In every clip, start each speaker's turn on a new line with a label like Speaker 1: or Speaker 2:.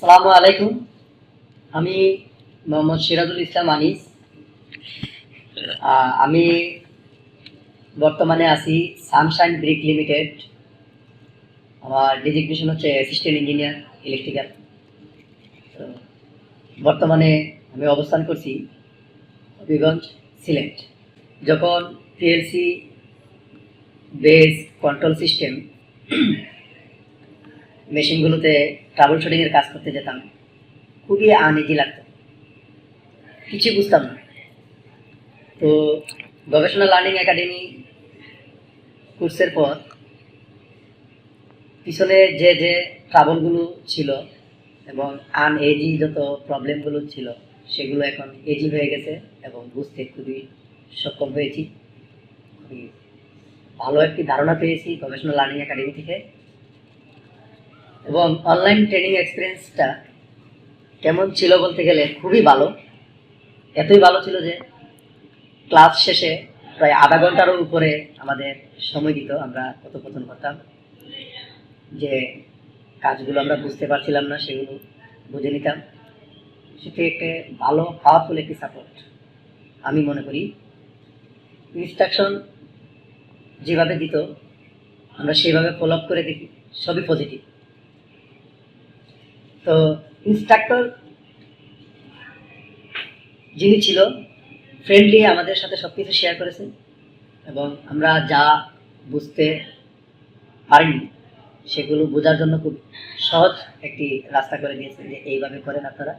Speaker 1: আসসালামু আলাইকুম। আমি মোহাম্মদ সিরাজুল ইসলাম আনিস। আমি বর্তমানে আছি সানশাইন ব্রিক লিমিটেড। আমার ডেজিগনেশন হচ্ছে অ্যাসিস্ট্যান্ট ইঞ্জিনিয়ার ইলেকট্রিক্যাল। বর্তমানে আমি অবস্থান করছি হবিগঞ্জ সিলেট। যখন পিএলসি বেস কন্ট্রোল সিস্টেম মেশিনগুলোতে ট্রাবল শুটিংয়ের কাজ করতে যেতাম। খুবই আনইজি লাগতো। কিছু বুঝতাম না। তো গবেষণা লার্নিং একাডেমি কোর্সের পর পিছনে যে যে ট্রাবলগুলো ছিল এবং আনএজি যত প্রবলেমগুলো ছিল, সেগুলো এখন এজি হয়ে গেছে এবং বুঝতে খুবই সক্ষম হয়েছি। খুবই ভালো একটি ধারণা পেয়েছি গবেষণা লার্নিং একাডেমি থেকে। এবং অনলাইন ট্রেনিং এক্সপিরিয়েন্সটা কেমন ছিল বলতে গেলে খুবই ভালো। এতই ভালো ছিল যে ক্লাস শেষে প্রায় আধা ঘন্টারও উপরে আমাদের সময় দিত, আমরা কথোপকথন করতাম। যে কাজগুলো আমরা বুঝতে পারছিলাম না, সেগুলো বুঝে নিতাম। সেটি একটা ভালো পাওয়ারফুল একটি সাপোর্ট আমি মনে করি। ইনস্ট্রাকশন যেভাবে দিত, আমরা সেইভাবে ফলো আপ করে দেখি, সবই পজিটিভ তো ইনস্ট্রাক্টর যিনি ছিল ফ্রেন্ডলি আমাদের সাথে সব কিছু শেয়ার করেছেন এবং আমরা যা বুঝতে পারিনি, সেগুলো বোঝার জন্য খুব সহজ একটি রাস্তা করে দিয়েছেন যে এইভাবে করেন আপনারা,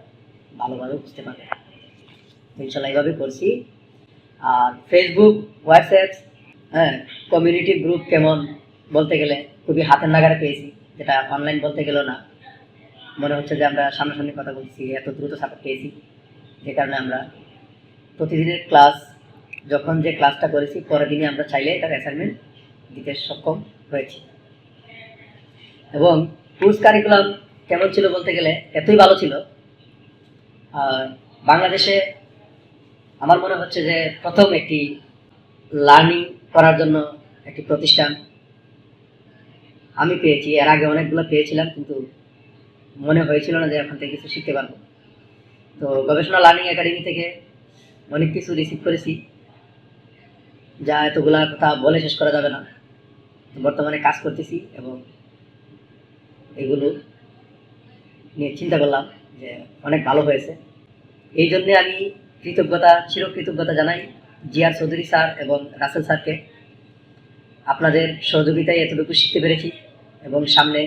Speaker 1: ভালোভাবে বুঝতে পারবেন। ইনশাল্লাহ এইভাবে করছি। আর ফেসবুক হোয়াটসঅ্যাপ হ্যাঁ কমিউনিটি গ্রুপ কেমন বলতে গেলে খুবই হাতের নাগারে পেয়েছি, যেটা অনলাইন বলতে গেলেও না। মনে হচ্ছে যে আমরা সামনাসামনি কথা বলছি, এত দ্রুত সাপোর্ট পেয়েছি। যে কারণে আমরা প্রতিদিনের ক্লাস যখন যে ক্লাসটা করেছি, পরের দিনে আমরা চাইলে এটার অ্যাসাইনমেন্ট দিতে সক্ষম হয়েছি। এবং কোর্স কারিকুলাম কেমন ছিল বলতে গেলে, এতই ভালো ছিল। আর বাংলাদেশে আমার মনে হচ্ছে যে প্রথম একটি লার্নিং করার জন্য একটি প্রতিষ্ঠান আমি পেয়েছি। এর আগে অনেকগুলো পেয়েছিলাম, কিন্তু মনে হয়েছিল না যে ওখান থেকে কিছু শিখতে পারব। তো গবেষণা লার্নিং একাডেমি থেকে অনেক কিছু রিসিভ করেছি। যা এতগুলা কথা বলে শেষ করা যাবে না। বর্তমানে কাজ করতেছি এবং এগুলো নিয়ে চিন্তা করলাম যে অনেক ভালো হয়েছে। এই জন্যে আমি কৃতজ্ঞতা চির কৃতজ্ঞতা জানাই জিয়ার চৌধুরী স্যার এবং রাসেল স্যারকে। আপনাদের সহযোগিতায় এতটুকু শিখতে পেরেছি এবং সামনে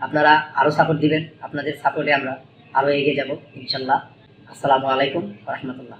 Speaker 1: আপনারা আরও সাপোর্ট দিবেন। আপনাদের সাপোর্টে আমরা আরও এগিয়ে যাব ইনশাল্লাহ। আসসালামু আলাইকুম রহমতুল্লাহ।